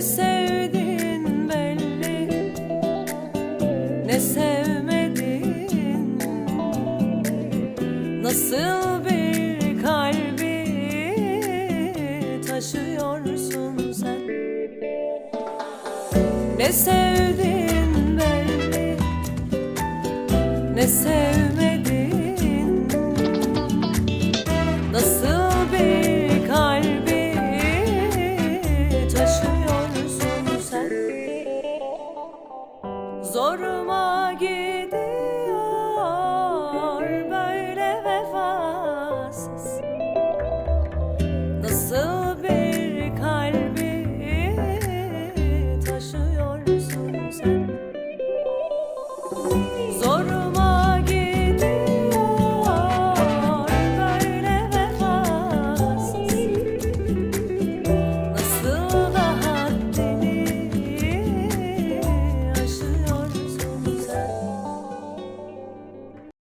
Ne sevdin belli. Ne sevmedin? Nasıl bir kalbi taşıyorsun sen? Ne sevdin belli? Ne sevmedin Zoruma gidiyor böyle vefasız. Nasıl bir kalbi taşıyorsun sen? Zoruma